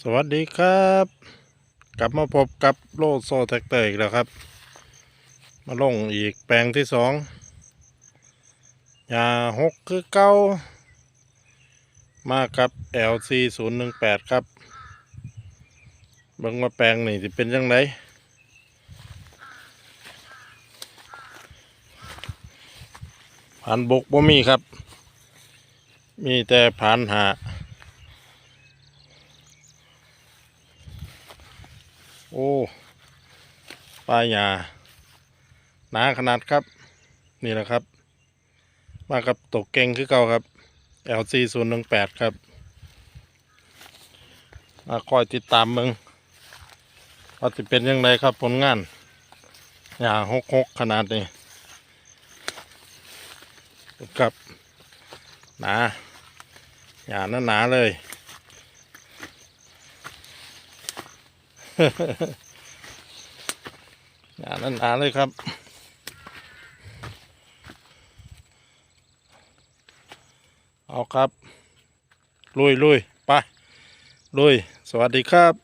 สวัสดีครับ กลับมาพบกับโลโซแท็กเตอร์อีกแล้วครับ มาลงอีกแปลงที่สองยาหกคือเก้ามากับ LC 0 1 8 ครับเบิ่งว่าแปลงนี่จะเป็นยังไงผ่านบกบ่มีครับ มีแต่ผ่านหา โอ้ปลายหยาหนาขนาดครับ นี่แหละครับ มากับตกเก่งคือเก่าครับ LC 0 1 8ครับ มาคอยติดตามมึงว่าจะเป็นยังไงครับผลงานหยาหกหกขนาดนี้ครับหนาหยาหนาหนาๆเลย หนาหนาๆเลยครับ เอาครับ ลุยลุยไปลุย สวัสดีครับ